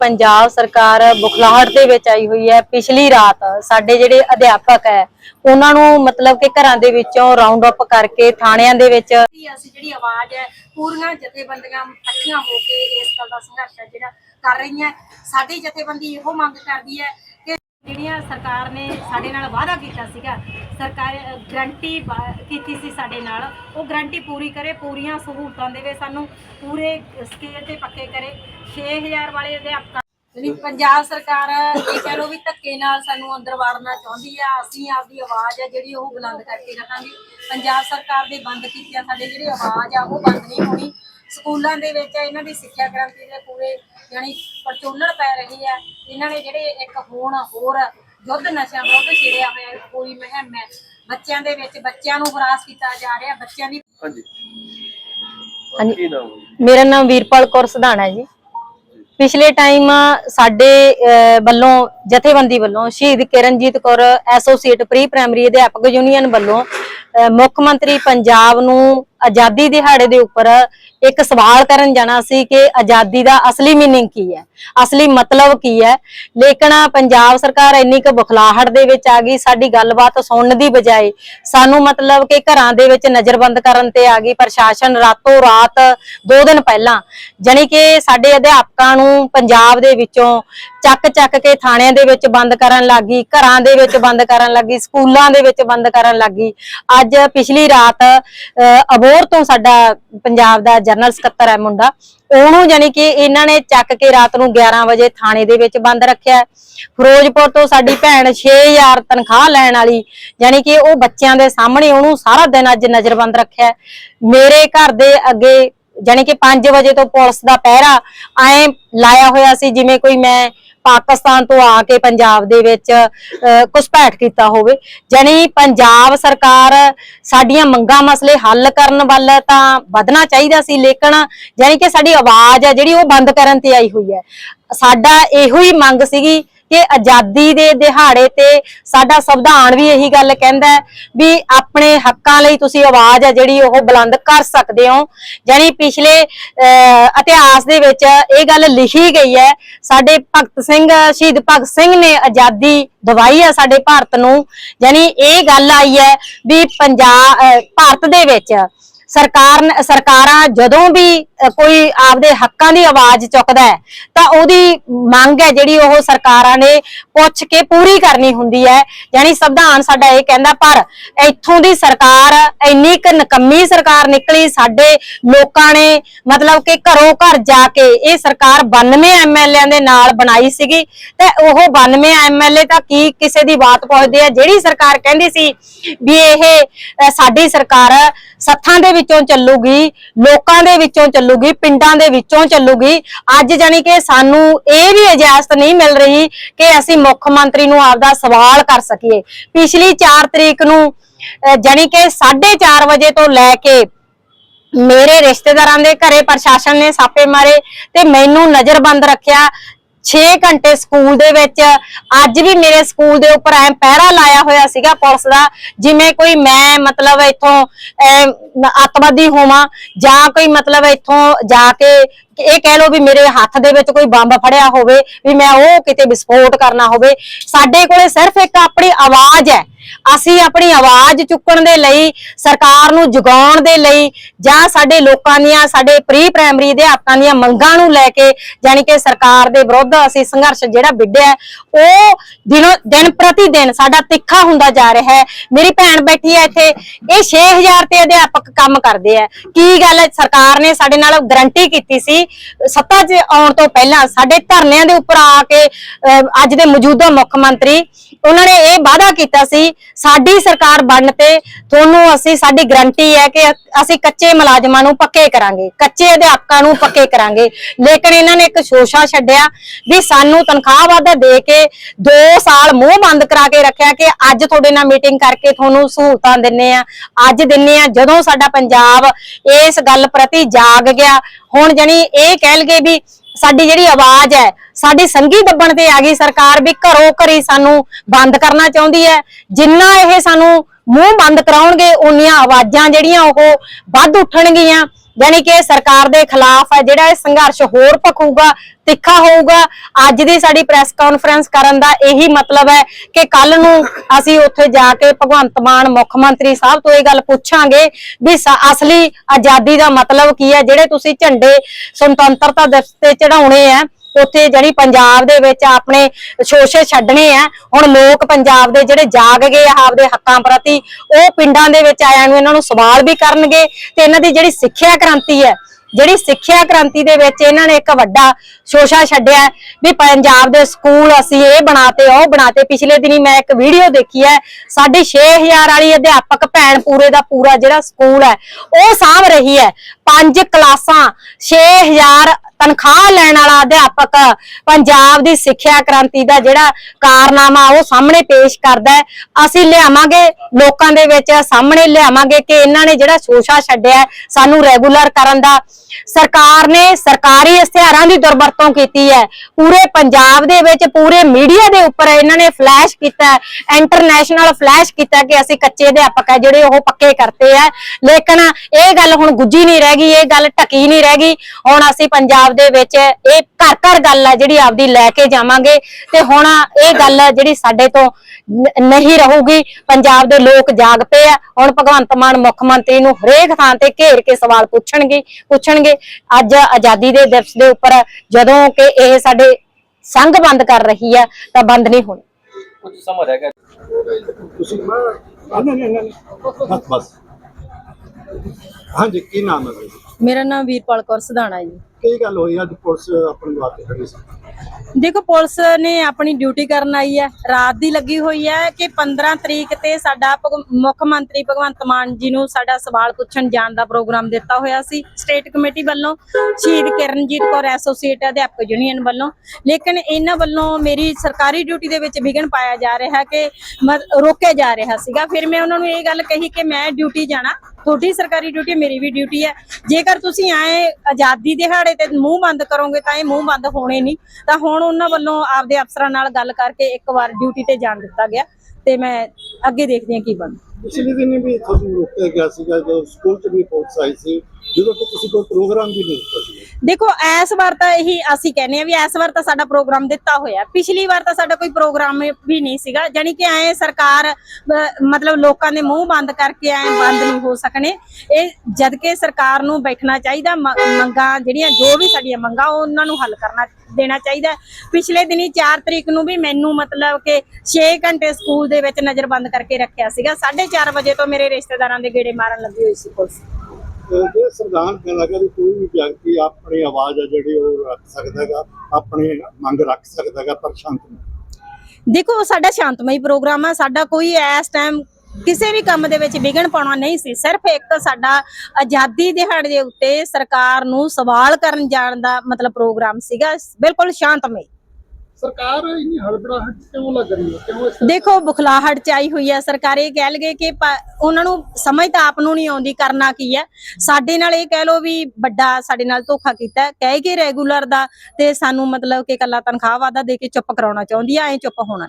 ਪੰਜਾਬ ਸਰਕਾਰ ਬੁਖਲਾਹਟ ਦੇ ਵਿੱਚ ਆਈ ਹੋਈ ਹੈ। ਪਿਛਲੀ ਰਾਤ ਸਾਡੇ ਜਿਹੜੇ ਅਧਿਆਪਕ ਹੈ, ਉਹਨਾਂ ਨੂੰ ਮਤਲਬ ਕਿ ਘਰਾਂ ਦੇ ਵਿੱਚੋਂ ਰਾਉਂਡ ਅਪ ਕਰਕੇ ਥਾਣਿਆਂ ਦੇ ਵਿੱਚ ਅਸੀਂ ਜਿਹੜੀ ਆਵਾਜ਼ ਹੈ, ਪੂਰੀਆਂ ਜਥੇਬੰਦੀਆਂ ਇਕੱਠੀਆਂ ਹੋ ਕੇ ਇਸ ਗੱਲ ਦਾ ਸੰਘਰਸ਼ ਹੈ ਜਿਹੜਾ ਕਰ ਰਹੀਆਂ। ਸਾਡੀ ਜਥੇਬੰਦੀ ਇਹੋ ਮੰਗ ਕਰਦੀ ਹੈ ਕਿ ਜਿਹੜੀਆਂ ਸਰਕਾਰ ਨੇ ਸਾਡੇ ਨਾਲ ਵਾਅਦਾ ਕੀਤਾ ਸੀਗਾ ਸਰਕਾਰ ਗਰੰਟੀ ਕੀਤੀ ਸੀ ਸਾਡੇ ਨਾਲ। ਉਹ ਗਰੰਟੀ ਪੂਰੀ ਕਰੇ, ਪੂਰੀਆਂ ਸਹੂਲਤਾਂ ਦੇਵੇ, ਸਾਨੂੰ ਪੂਰੇ ਸਕੇਲ ਤੇ ਪੱਕੇ ਕਰੇ। 6000 ਵਾਲੇ ਅਧਿਆਪਕਾਂ ਜਿਹੜੀ ਪੰਜਾਬ ਸਰਕਾਰ ਇਹ ਕਹਿ ਲੋ ਵੀ ਧੱਕੇ ਨਾਲ ਸਾਨੂੰ ਅੰਦਰ ਵਾੜਨਾ ਚਾਹੁੰਦੀ ਆ, ਅਸੀਂ ਆਪਦੀ ਆਵਾਜ਼ ਹੈ ਜਿਹੜੀ ਉਹ ਬੁਲੰਦ ਕਰਕੇ ਰੱਖਾਂਗੇ। ਪੰਜਾਬ ਸਰਕਾਰ ਦੇ ਬੰਦ ਕੀਤੀਆਂ ਸਾਡੇ ਜਿਹੜੀ ਆਵਾਜ਼ ਆ, ਉਹ ਬੰਦ ਨਹੀਂ ਹੋਣੀ। ਸਕੂਲਾਂ ਦੇ ਵਿੱਚ ਇਹਨਾਂ ਦੀ ਸਿੱਖਿਆ ਕ੍ਰਾਂਤੀ ਦੇ ਪੂਰੇ, ਯਾਨੀ ਪਰਚੋਲਣ ਪੈ ਰਹੀ ਹੈ ਇਹਨਾਂ ਨੇ ਜਿਹੜੇ ਇੱਕ ਹੋਣ, ਹੋਰ ਯੁੱਧ ਨਸ਼ਿਆਂ ਵਿਰੁੱਧ ਛੇੜਿਆ ਹੋਇਆ ਇੱਕ ਪੂਰੀ ਮੁਹਿੰਮ ਹੈ ਬੱਚਿਆਂ ਦੇ ਵਿੱਚ ਬੱਚਿਆਂ ਨੂੰ ਹਰਾਸ ਕੀਤਾ ਜਾ ਰਿਹਾ ਬੱਚਿਆਂ ਦੀ ਹਾਂਜੀ ਹਾਂਜੀ। ਕੀ ਨਾਮ ਹੈ ਜੀ? ਮੇਰਾ ਨਾਮ ਵੀਰਪਾਲ ਕੌਰ ਸਧਾਣਾ ਜੀ ਪਿਛਲੇ ਟਾਈਮ ਸਾਡੇ ਅਹ, ਵੱਲੋਂ ਜਥੇਬੰਦੀ ਵੱਲੋਂ ਸ਼ਹੀਦ Kiranjit Kaur associate pre primary ਅਧਿਆਪਕ ਯੂਨੀਅਨ ਵੱਲੋਂ ਅਹ, ਮੁੱਖ ਮੰਤਰੀ ਪੰਜਾਬ ਨੂੰ ਆਜ਼ਾਦੀ ਦਿਹਾੜੇ ਦੇ ਉੱਪਰ ਇੱਕ ਸਵਾਲ ਕਰਨ ਜਾਣਾ ਸੀ ਕਿ ਆਜ਼ਾਦੀ ਦਾ ਅਸਲੀ ਮੀਨਿੰਗ ਕੀ ਹੈ? ਅਸਲੀ ਮਤਲਬ ਕੀ ਹੈ? ਲੇਕਿਨ ਪੰਜਾਬ ਸਰਕਾਰ ਇੰਨੀ ਕੁ ਬੁਖਲਾਹਟ ਦੇ ਵਿੱਚ ਆ ਗਈ ਸਾਡੀ ਗੱਲਬਾਤ ਸੁਣਨ ਦੀ ਬਜਾਏ ਸਾਨੂੰ ਮਤਲਬ ਕਿ ਘਰਾਂ ਦੇ ਵਿੱਚ ਨਜ਼ਰਬੰਦ ਕਰਨ ਤੇ ਆ ਗਈ ਪ੍ਰਸ਼ਾਸਨ ਰਾਤੋਂ ਰਾਤ ਦੋ ਦਿਨ ਪਹਿਲਾਂ ਜਾਣੀ ਕਿ ਸਾਡੇ ਅਧਿਆਪਕਾਂ ਨੂੰ ਪੰਜਾਬ ਦੇ ਵਿੱਚੋਂ ਚੱਕ ਚੱਕ ਕੇ ਥਾਣਿਆਂ ਦੇ ਵਿੱਚ ਬੰਦ ਕਰਨ ਲੱਗੀ ਘਰਾਂ ਦੇ ਵਿੱਚ ਬੰਦ ਕਰਨ ਲੱਗੀ ਸਕੂਲਾਂ ਦੇ ਵਿੱਚ ਬੰਦ ਕਰਨ ਲੱਗੀ ਅੱਜ ਪਿਛਲੀ ਰਾਤ ਅਹ, ਅਬੋਹਰ ਤੋਂ ਸਾਡਾ ਪੰਜਾਬ ਦਾ ਜਨਰਲ ਸਕੱਤਰ ਹੈ ਮੁੰਡਾ, ਉਹਨੂੰ ਜਾਣੀ ਕਿ ਇਹਨਾਂ ਨੇ ਚੱਕ ਕੇ ਰਾਤ ਨੂੰ 11 ਵਜੇ ਥਾਣੇ ਦੇ ਵਿੱਚ ਬੰਦ ਰੱਖਿਆ ਫਿਰੋਜ਼ਪੁਰ ਤੋਂ ਸਾਡੀ ਭੈਣ 6000 ਤਨਖਾਹ ਲੈਣ ਵਾਲੀ, ਜਾਣੀ ਕਿ ਉਹ ਬੱਚਿਆਂ ਦੇ ਸਾਹਮਣੇ ਉਹਨੂੰ ਸਾਰਾ ਦਿਨ ਅੱਜ ਨਜ਼ਰਬੰਦ ਰੱਖਿਆ ਮੇਰੇ ਘਰ ਦੇ ਅੱਗੇ, ਜਾਣੀ ਕਿ 5 ਵਜੇ ਤੋਂ ਪੁਲਿਸ ਦਾ ਪਹਿਰਾ ਐ ਲਾਇਆ ਹੋਇਆ ਸੀ, ਜਿਵੇਂ ਕੋਈ ਮੈਂ ਪਾਕਿਸਤਾਨ ਤੋਂ ਆ ਕੇ ਪੰਜਾਬ ਦੇ ਵਿੱਚ ਘੁਸਪੈਠ ਕੀਤਾ ਹੋਵੇ। ਜਾਣੀ ਪੰਜਾਬ ਸਰਕਾਰ ਸਾਡੀਆਂ ਮੰਗਾਂ ਮਸਲੇ ਹੱਲ ਕਰਨ ਵੱਲ ਤਾਂ ਵਧਣਾ ਚਾਹੀਦਾ ਸੀ, ਲੇਕਿਨ ਜਾਣੀ ਕਿ ਸਾਡੀ ਆਵਾਜ਼ ਹੈ ਜਿਹੜੀ ਉਹ ਬੰਦ ਕਰਨ ਤੇ ਆਈ ਹੋਈ ਹੈ। ਸਾਡਾ ਇਹੋ ਹੀ ਮੰਗ ਸੀਗੀ ਕਿ ਆਜ਼ਾਦੀ ਦੇ ਦਿਹਾੜੇ ਤੇ ਸਾਡਾ ਸੰਵਿਧਾਨ ਵੀ ਇਹੀ ਗੱਲ ਕਹਿੰਦਾ ਵੀ ਆਪਣੇ ਹੱਕਾਂ ਲਈ ਤੁਸੀਂ ਆਵਾਜ਼ ਹੈ ਜਿਹੜੀ ਉਹ ਬੁਲੰਦ ਕਰ ਸਕਦੇ ਹੋ। ਜਾਨੀ ਪਿਛਲੇ ਅਹ, ਇਤਿਹਾਸ ਦੇ ਵਿੱਚ ਇਹ ਗੱਲ ਲਿਖੀ ਗਈ ਹੈ ਸਾਡੇ ਭਗਤ ਸਿੰਘ ਸ਼ਹੀਦ ਭਗਤ ਸਿੰਘ ਨੇ ਆਜ਼ਾਦੀ ਦਵਾਈ ਹੈ ਸਾਡੇ ਭਾਰਤ ਨੂੰ। ਜਾਨੀ ਇਹ ਗੱਲ ਆਈ ਹੈ ਵੀ ਪੰਜਾਬ ਭਾਰਤ ਦੇ ਵਿੱਚ ਸਰਕਾਰ ਸਰਕਾਰਾਂ ਜਦੋਂ ਵੀ ਕੋਈ ਆਪਦੇ ਹੱਕਾਂ ਦੀ ਆਵਾਜ਼ ਚੁੱਕਦਾ ਹੈ, ਤਾਂ ਉਹਦੀ ਮੰਗ ਹੈ ਜਿਹੜੀ ਉਹ ਸਰਕਾਰਾਂ ਨੇ ਪੁੱਛ ਕੇ ਪੂਰੀ ਕਰਨੀ ਹੁੰਦੀ ਹੈ। ਯਾਨੀ ਸੰਵਿਧਾਨ ਸਾਡਾ ਇਹ ਕਹਿੰਦਾ, ਪਰ ਇੱਥੋਂ ਦੀ ਸਰਕਾਰ, ਇੰਨੀ ਕੁ ਨਕੰਮੀ ਸਰਕਾਰ ਨਿਕਲੀ, ਸਾਡੇ ਲੋਕਾਂ ਨੇ ਮਤਲਬ ਕਿ ਘਰੋਂ ਘਰ ਜਾ ਕੇ ਇਹ ਸਰਕਾਰ 92 ਐਮਐਲਏਆਂ ਦੇ ਨਾਲ ਬਣਾਈ ਸੀਗੀ। ਤੇ ਉਹ 92 ਐਮਐਲਏ ਤਾਂ ਕੀ ਕਿਸੇ ਦੀ ਬਾਤ ਪੁੱਛਦੇ ਆ? ਜਿਹੜੀ ਸਰਕਾਰ ਕਹਿੰਦੀ ਸੀ ਵੀ ਇਹ ਸਾਡੀ ਸਰਕਾਰ ਸੱਥਾਂ ਦੇ ਵਿੱਚੋਂ ਚੱਲੂਗੀ, ਲੋਕਾਂ ਦੇ ਵਿੱਚੋਂ ਚੱਲੂ ਚੱਲੂਗੀ ਪਿੰਡਾਂ ਦੇ ਵਿੱਚੋਂ ਚੱਲੂਗੀ। ਅੱਜ ਜਾਨੀ ਕਿ ਸਾਨੂੰ ਇਹ ਵੀ ਇਜਾਜ਼ਤ ਨਹੀਂ ਮਿਲ ਰਹੀ ਕਿ ਅਸੀਂ ਮੁੱਖ ਮੰਤਰੀ ਨੂੰ ਆਪਦਾ ਸਵਾਲ ਕਰ ਸਕੀਏ। ਪਿਛਲੀ 4 ਤਰੀਕ ਨੂੰ ਅਹ, ਜਾਣੀ ਕਿ 4:30 ਵਜੇ ਤੋਂ ਲੈ ਕੇ ਮੇਰੇ ਰਿਸ਼ਤੇਦਾਰਾਂ ਦੇ ਘਰੇ ਪ੍ਰਸ਼ਾਸਨ ਨੇ ਛਾਪੇ ਮਾਰੇ ਤੇ ਮੈਨੂੰ ਨਜ਼ਰਬੰਦ ਰੱਖਿਆ। 6 ਘੰਟੇ ਸਕੂਲ ਦੇ ਵਿੱਚ। ਅੱਜ ਵੀ ਮੇਰੇ ਸਕੂਲ ਦੇ ਉੱਪਰ ਐ ਪਹਿਰਾ ਲਾਇਆ ਹੋਇਆ ਸੀਗਾ ਪੁਲਿਸ ਦਾ ਜਿਵੇਂ ਕੋਈ ਮੈਂ ਮਤਲਬ ਇੱਥੋਂ ਅਮ, ਅੱਤਵਾਦੀ ਹੋਵਾਂ ਜਾਂ ਕੋਈ ਮਤਲਬ ਇੱਥੋਂ ਜਾ ਕੇ ਇਹ ਕਹਿ ਲਓ ਵੀ ਮੇਰੇ ਹੱਥ ਦੇ ਵਿੱਚ ਕੋਈ ਬੰਬ ਫੜਿਆ ਹੋਵੇ, ਵੀ ਮੈਂ ਉਹ ਕਿਤੇ ਵਿਸਫੋਟ ਕਰਨਾ ਹੋਵੇ, ਸਾਡੇ ਕੋਲੇ ਸਿਰਫ ਇੱਕ ਆਪਣੀ ਆਵਾਜ਼ ਹੈ। ਅਸੀਂ ਆਪਣੀ ਆਵਾਜ਼ ਚੁੱਕਣ ਦੇ ਲਈ, ਸਰਕਾਰ ਨੂੰ ਜਗਾਉਣ ਦੇ ਲਈ, ਜਾਂ ਸਾਡੇ ਲੋਕਾਂ ਦੀਆਂ, ਸਾਡੇ ਪ੍ਰੀ ਪ੍ਰਾਇਮਰੀ ਅਧਿਆਪਕਾਂ ਦੀਆਂ ਮੰਗਾਂ ਨੂੰ ਲੈ ਕੇ, ਜਾਣੀ ਕਿ ਸਰਕਾਰ ਦੇ ਵਿਰੁੱਧ ਅਸੀਂ ਸੰਘਰਸ਼ ਜਿਹੜਾ ਵਿੱਢਿਆ ਉਹ ਦਿਨੋ ਦਿਨ ਪ੍ਰਤੀ ਦਿਨ ਸਾਡਾ ਤਿੱਖਾ ਹੁੰਦਾ ਜਾ ਰਿਹਾ ਹੈ। ਮੇਰੀ ਭੈਣ ਬੈਠੀ ਹੈ ਇੱਥੇ, ਇਹ 6000 ਤੇ ਅਧਿਆਪਕ ਕੰਮ ਕਰਦੇ ਆ ਕੀ ਗੱਲ ਸਰਕਾਰ ਨੇ ਸਾਡੇ ਨਾਲ ਗਰੰਟੀ ਕੀਤੀ ਸੀ ਸੱਤਾ 'ਚ ਆਉਣ ਤੋਂ ਪਹਿਲਾਂ ਸਾਡੇ ਧਰਨਿਆਂ ਦੇ ਉੱਪਰ ਆ ਕੇ ਅੱਜ ਦੇ ਮੌਜੂਦਾ ਮੁੱਖ ਮੰਤਰੀ, ਉਹਨਾਂ ਨੇ ਇਹ ਵਾਅਦਾ ਕੀਤਾ ਸੀ, ਸਾਡੀ ਸਰਕਾਰ ਬਣਨ ਤੇ ਤੁਹਾਨੂੰ ਅਸੀਂ, ਸਾਡੀ ਗਰੰਟੀ ਹੈ ਕਿ ਅਸੀਂ ਕੱਚੇ ਮੁਲਾਜ਼ਮਾਂ ਨੂੰ ਪੱਕੇ ਕਰਾਂਗੇ, ਕੱਚੇ ਅਧਿਆਪਕਾਂ ਨੂੰ ਪੱਕੇ ਕਰਾਂਗੇ। ਲੇਕਿਨ ਇਹਨਾਂ ਨੇ ਇੱਕ ਸ਼ੋਸ਼ਾ ਛੱਡਿਆ ਵੀ ਸਾਨੂੰ ਤਨਖਾਹ ਵਾਧਾ ਦੇ ਕੇ 2 ਸਾਲ ਮੂੰਹ ਬੰਦ ਕਰਾ ਕੇ ਰੱਖਿਆ ਕਿ ਅੱਜ ਤੁਹਾਡੇ ਨਾਲ ਮੀਟਿੰਗ ਕਰਕੇ ਤੁਹਾਨੂੰ ਸਹੂਲਤਾਂ ਦਿੰਨੇ ਆ। ਅੱਜ ਦਿੰਨੇ ਆ, ਜਦੋਂ ਸਾਡਾ ਪੰਜਾਬ ਇਸ ਗੱਲ ਪ੍ਰਤੀ ਜਾਗ ਗਿਆ ਹੁਣ ਜਣੀ ਇਹ ਕਹਿ ਲਗੇ ਵੀ ਸਾਡੀ ਜਿਹੜੀ ਆਵਾਜ਼ ਹੈ, ਸਾਡੀ ਸੰਗੀ ਦੱਬਣ ਤੇ ਆ ਗਈ ਸਰਕਾਰ ਵੀ ਘਰੋਂ ਘਰੀ ਸਾਨੂੰ ਬੰਦ ਕਰਨਾ ਚਾਹੁੰਦੀ ਹੈ। ਜਿੰਨਾ ਇਹ ਸਾਨੂੰ ਮੂੰਹ ਬੰਦ ਕਰਾਉਣਗੇ, ਉਨੀਆਂ ਆਵਾਜ਼ਾਂ ਜਿਹੜੀਆਂ ਉਹ ਵੱਧ ਉੱਠਣਗੀਆਂ। ਯਾਨੀ ਕਿ ਸਰਕਾਰ ਦੇ ਖਿਲਾਫ ਹੈ, ਜਿਹੜਾ ਇਹ ਸੰਘਰਸ਼ ਹੋਰ ਭਖੂਗਾ, ਤਿੱਖਾ ਹੋਊਗਾ, ਅੱਜ ਦੀ ਸਾਡੀ ਪ੍ਰੈਸ ਕਾਨਫਰੰਸ ਕਰਨ ਦਾ ਇਹੀ ਮਤਲਬ ਹੈ ਕਿ ਕੱਲ ਨੂੰ ਅਸੀਂ ਉੱਥੇ ਜਾ ਕੇ ਭਗਵੰਤ ਮਾਨ ਮੁੱਖ ਮੰਤਰੀ ਸਾਹਿਬ ਤੋਂ ਇਹ ਗੱਲ ਪੁੱਛਾਂਗੇ ਵੀ ਅਸਲੀ ਆਜ਼ਾਦੀ ਦਾ ਮਤਲਬ ਕੀ ਹੈ, ਜਿਹੜੇ ਤੁਸੀਂ ਝੰਡੇ ਸੁਤੰਤਰਤਾ ਦਿਵਸ ਤੇ ਚੜਾਉਣੇ ਆ ਉੱਥੇ ਜਿਹੜੀ ਪੰਜਾਬ ਦੇ ਵਿੱਚ ਆਪਣੇ ਸ਼ੋਸ਼ੇ ਛੱਡਣੇ ਆ, ਹੁਣ ਲੋਕ ਪੰਜਾਬ ਦੇ ਜਿਹੜੇ ਜਾਗ ਗਏ ਆ ਆਪਦੇ ਹੱਕਾਂ ਪ੍ਰਤੀ, ਉਹ ਪਿੰਡਾਂ ਦੇ ਵਿੱਚ ਆਇਆਂ ਨੂੰ ਇਹਨਾਂ ਨੂੰ ਸਵਾਲ ਵੀ ਕਰਨਗੇ ਤੇ ਇਹਨਾਂ ਦੀ ਜਿਹੜੀ ਸਿੱਖਿਆ ਕ੍ਰਾਂਤੀ ਹੈ, ਜਿਹੜੀ ਸਿੱਖਿਆ ਕ੍ਰਾਂਤੀ ਦੇ ਵਿੱਚ ਇਹਨਾਂ ਨੇ ਇੱਕ ਵੱਡਾ ਸ਼ੋਸ਼ਾ ਛੱਡਿਆ ਵੀ ਪੰਜਾਬ ਦੇ ਸਕੂਲ ਅਸੀਂ ਇਹ ਬਣਾਤੇ, ਉਹ ਬਣਾਤੇ। ਪਿਛਲੇ ਦਿਨੀ ਮੈਂ ਇੱਕ ਵੀਡੀਓ ਦੇਖੀ ਹੈ ਸਾਡੀ 6000 ਵਾਲੀ ਅਧਿਆਪਕ ਭੈਣ ਪੂਰੇ ਦਾ ਪੂਰਾ ਜਿਹੜਾ ਸਕੂਲ ਹੈ, ਉਹ ਸਾਂਭ ਰਹੀ ਹੈ। ਪੰਜ ਕਲਾਸਾਂ 6000 ਤਨਖਾਹ ਲੈਣ ਵਾਲਾ ਅਧਿਆਪਕ ਪੰਜਾਬ ਦੀ ਸਿੱਖਿਆ ਕ੍ਰਾਂਤੀ ਦਾ ਜਿਹੜਾ ਕਾਰਨਾਮਾ ਉਹ ਸਾਹਮਣੇ ਪੇਸ਼ ਕਰਦਾ ਹੈ। ਅਸੀਂ ਲਿਆਵਾਂਗੇ, ਲੋਕਾਂ ਦੇ ਵਿੱਚ ਸਾਹਮਣੇ ਲਿਆਵਾਂਗੇ ਕਿ ਇਹਨਾਂ ਨੇ ਜਿਹੜਾ ਸ਼ੋਸ਼ਾ ਛੱਡਿਆ ਸਾਨੂੰ ਰੈਗੂਲਰ ਕਰਨ ਦਾ। ਸਰਕਾਰ ਨੇ ਸਰਕਾਰੀ ਇਸ਼ਤਿਹਾਰਾਂ ਦੀ ਦੁਰਵਰਤੋਂ ਕੀਤੀ ਹੈ। ਪੂਰੇ ਪੰਜਾਬ ਦੇ ਵਿੱਚ, ਪੂਰੇ ਮੀਡੀਆ ਦੇ ਉੱਪਰ ਇਹਨਾਂ ਨੇ ਫਲੈਸ਼ ਕੀਤਾ ਇੰਟਰਨੈਸ਼ਨਲ ਫਲੈਸ਼ ਕੀਤਾ ਕਿ ਅਸੀਂ ਕੱਚੇ ਅਧਿਆਪਕ ਹੈ ਜਿਹੜੇ ਉਹ ਪੱਕੇ ਕਰਤੇ ਹੈ। ਲੇਕਿਨ ਇਹ ਗੱਲ ਹੁਣ ਗੁੱਜੀ ਨਹੀਂ ਰਹਿ ਗਈ, ਇਹ ਗੱਲ ਟਕੀ ਨਹੀਂ ਰਹਿ ਗਈ। ਹੁਣ ਅਸੀਂ ਪੰਜਾਬ ਦੇ ਵਿੱਚ ਇਹ ਘਰ ਘਰ ਗੱਲ ਹੈ ਜਿਹੜੀ ਆਪਦੀ ਲੈ ਕੇ ਜਾਵਾਂਗੇ ਤੇ ਹੁਣ ਇਹ ਗੱਲ ਹੈ ਜਿਹੜੀ ਸਾਡੇ ਤੋਂ ਨਹੀਂ ਰਹੂਗੀ। ਪੰਜਾਬ ਦੇ ਲੋਕ ਜਾਗ ਪਏ ਆ। ਹੁਣ ਭਗਵੰਤ ਮਾਨ ਮੁੱਖ ਮੰਤਰੀ ਨੂੰ ਹਰੇਕ ਥਾਂ ਤੇ ਘੇਰ ਕੇ ਸਵਾਲ ਪੁੱਛਣਗੇ ਪੁੱਛਣਗੇ। ਅੱਜ ਆਜ਼ਾਦੀ ਦੇ ਦਿਵਸ ਦੇ ਉੱਪਰ ਜਦੋਂ ਕਿ ਇਹ ਸਾਡੇ ਸੰਘ ਬੰਦ ਕਰ ਰਹੀ ਹੈ ਤਾਂ ਬੰਦ ਨਹੀਂ ਹੋਣੀ। ਕੁਝ ਸਮਾਂ ਰਹਿ ਗਿਆ। ਤੁਸੀਂ ਮੈਂ ਨਹੀਂ ਨਹੀਂ ਨਹੀਂ। ਬਸ ਬਸ। ਹਾਂਜੀ ਕੀ ਨਾਮ ਹੈ? ਮੇਰਾ ਨਾਮ ਵੀਰਪਾਲ ਕੌਰ ਸਧਾਣਾ ਜੀ। ਕੀ ਗੱਲ ਹੋਈ? ਅੱਜ ਪੁਲਿਸ ਆਪਣੇ ਦੁਆਰ ਤੇ ਖੜੀ ਸੀ। ਦੇਖੋ, ਪੁਲਿਸ ਨੇ ਆਪਣੀ ਡਿਊਟੀ ਕਰਨ ਆਈ ਹੈ। ਰਾਤ ਦੀ ਲੱਗੀ ਹੋਈ ਹੈ ਕਿ 15 ਤਰੀਕ ਤੇ ਸਾਡਾ ਭਗ- ਮੁੱਖ ਮੰਤਰੀ ਭਗਵੰਤ ਮਾਨ ਜੀ ਨੂੰ ਸਾਡਾ ਸਵਾਲ ਪੁੱਛਣ ਜਾਣ ਦਾ ਪ੍ਰੋਗਰਾਮ ਦਿੱਤਾ ਹੋਇਆ ਸੀ ਸਟੇਟ ਕਮੇਟੀ ਵੱਲੋਂ। ਸ਼ਹੀਦ ਕਿਰਨਜੀਤ ਕੌਰ ਐਸੋਸੀਏਟ ਅਧਿਆਪਕ ਯੂਨੀਅਨ ਵੱਲੋਂ। ਲੇਕਿਨ ਇਹਨਾਂ ਵੱਲੋਂ ਮੇਰੀ ਸਰਕਾਰੀ ਡਿਊਟੀ ਦੇ ਵਿੱਚ ਵਿਘਨ ਪਾਇਆ ਜਾ ਰਿਹਾ ਕਿ ਮ- ਰੋਕਿਆ ਜਾ ਰਿਹਾ ਸੀਗਾ। ਫਿਰ ਮੈਂ ਉਹਨਾਂ ਨੂੰ ਇਹ ਗੱਲ ਕਹੀ ਕਿ ਮੈਂ ਡਿਊਟੀ ਜਾਣਾ। ਤੁਹਾਡੀ ਸਰਕਾਰੀ ਡਿਊਟੀ ਮੇਰੀ ਵੀ ਡਿਊਟੀ ਹੈ। ਜੇਕਰ ਤੁਸੀਂ ਆਏ ਆਜ਼ਾਦੀ ਦਿਹਾੜੇ ਤੇ ਮੂੰਹ ਬੰਦ ਕਰੋਗੇ ਤਾਂ ਇਹ ਮੂੰਹ ਬੰਦ ਹੋਣੇ ਨਹੀਂ। ਤਾਂ ਹੁਣ ਉਹਨਾਂ ਵੱਲੋਂ ਆਪਦੇ ਅਫਸਰਾਂ ਨਾਲ ਗੱਲ ਕਰਕੇ ਇੱਕ ਵਾਰ ਡਿਊਟੀ ਤੇ ਜਾਣ ਦਿੱਤਾ ਗਿਆ ਤੇ ਮੈਂ ਅੱਗੇ ਦੇਖਦੀ ਹਾਂ ਕੀ ਬਣਦਾ। ਪਿਛਲੇ ਦਿਨ ਵੀ ਇੱਥੋਂ ਰੋਕਿਆ ਗਿਆ ਸੀਗਾ ਜਦੋਂ ਸਕੂਲ ਚ ਵੀ ਪੁਲਿਸ ਆਈ ਸੀ। ਜਦੋਂ ਕਿ ਤੁਸੀਂ ਕੋਈ ਪ੍ਰੋਗਰਾਮ ਵੀ ਨਹੀਂ ਦਿੱਤਾ ਸੀ ਦੇਖੋ ਇਸ ਵਾਰ ਤਾਂ ਇਹੀ ਅਸੀਂ ਕਹਿੰਦੇ ਆ ਵੀ ਇਸ ਵਾਰ ਤਾਂ ਸਾਡਾ ਪ੍ਰੋਗਰਾਮ ਦਿੱਤਾ ਹੋਇਆ। ਪਿਛਲੀ ਵਾਰ ਤਾਂ ਸਾਡਾ ਕੋਈ ਪ੍ਰੋਗਰਾਮ ਵੀ ਨਹੀਂ ਸੀਗਾ। ਜਾਨੀ ਕਿ ਐ ਸਰਕਾਰ ਅਹ, ਮਤਲਬ ਲੋਕਾਂ ਦੇ ਮੂੰਹ ਬੰਦ ਕਰਕੇ ਐ ਬੰਦ ਨਹੀਂ ਹੋ ਸਕਣੇ। ਇਹ ਜਦ ਕਿ ਸਰਕਾਰ ਨੂੰ ਬੈਠਣਾ ਚਾਹੀਦਾ। ਮ- ਮੰਗਾਂ ਜਿਹੜੀਆਂ ਜੋ ਵੀ ਸਾਡੀਆਂ ਮੰਗਾਂ ਉਹ ਉਹਨਾਂ ਨੂੰ ਹੱਲ ਕਰਨਾ ਦੇਣਾ ਚਾਹੀਦਾ। ਪਿਛਲੇ ਦਿਨੀ 4 ਤਰੀਕ ਨੂੰ ਵੀ ਮੈਨੂੰ ਮਤਲਬ ਕਿ 6 ਘੰਟੇ ਸਕੂਲ ਦੇ ਵਿੱਚ ਨਜ਼ਰਬੰਦ ਕਰਕੇ ਰੱਖਿਆ ਸੀਗਾ। 4:30 ਵਜੇ ਤੋਂ ਮੇਰੇ ਰਿਸ਼ਤੇਦਾਰਾਂ ਦੇ ਗੇੜੇ ਮਾਰਨ ਲੱਗੀ ਹੋਈ ਸੀ ਪੁਲਿਸ। ਅਹ ਸੰਵਿਧਾਨ ਕਹਿੰਦਾ ਕਿ ਕੋਈ ਵੀ ਵਿਅਕਤੀ ਆਪਣੀ ਆਵਾਜ਼ ਹੈ ਜਿਹੜੀ ਉਹ ਰੱਖ ਸਕਦਾ ਹੈਗਾ, ਆਪਣੀ ਮੰਗ ਰੱਖ ਸਕਦਾ ਹੈਗਾ, ਪਰ ਸ਼ਾਂਤ ਦੇਖੋ ਸਾਡਾ ਸ਼ਾਂਤਮਈ ਪ੍ਰੋਗਰਾਮ ਆ, ਸਾਡਾ ਕੋਈ ਇਸ ਟਾਈਮ ਕਿਸੇ ਵੀ ਕੰਮ ਦੇ ਵਿੱਚ ਵਿਘਨ ਪਾਉਣਾ ਨਹੀਂ ਸੀ, ਸਿਰਫ ਇੱਕ ਸਾਡਾ ਆਜ਼ਾਦੀ ਦਿਹਾੜੇ ਦੇ ਉੱਤੇ ਸਰਕਾਰ ਨੂੰ ਸਵਾਲ ਕਰਨ ਜਾਣ ਦਾ ਮਤਲਬ ਪ੍ਰੋਗਰਾਮ ਸੀਗਾ, ਬਿਲਕੁਲ ਸ਼ਾਂਤਮਈ। ਸਰਕਾਰ ਇੰਨੀ ਹੜਬੜਾਹਟ ਕਿਉਂ ਲੱਗ ਰਹੀ ਹੈ? ਕਿਉਂ ਇਸ ਦੇਖੋ, ਬੁਖਲਾਹਟ ਚ ਆਈ ਹੋਈ ਹੈ ਸਰਕਾਰ, ਇਹ ਕਹਿ ਲਗੇ ਕਿ ਉਹਨਾਂ ਨੂੰ ਸਮਝ ਤਾਂ ਆਪ ਨੂੰ ਨਹੀਂ ਆਉਂਦੀ ਕਰਨਾ ਕੀ ਹੈ। ਸਾਡੇ ਨਾਲ ਇਹ ਕਹਿ ਲੋ ਵੀ ਵੱਡਾ ਸਾਡੇ ਨਾਲ ਧੋਖਾ ਕੀਤਾ ਕਹਿ ਕੇ ਰੈਗੂਲਰ ਦਾ ਤੇ ਸਾਨੂੰ ਮਤਲਬ ਕਿ ਕੱਲਾ ਤਨਖਾਹ ਵਾਦਾ ਦੇ ਕੇ ਚੁੱਪ ਕਰਾਉਣਾ ਚਾਹੁੰਦੀ ਆ, ਐ ਚੁੱਪ ਹੋਣਾ।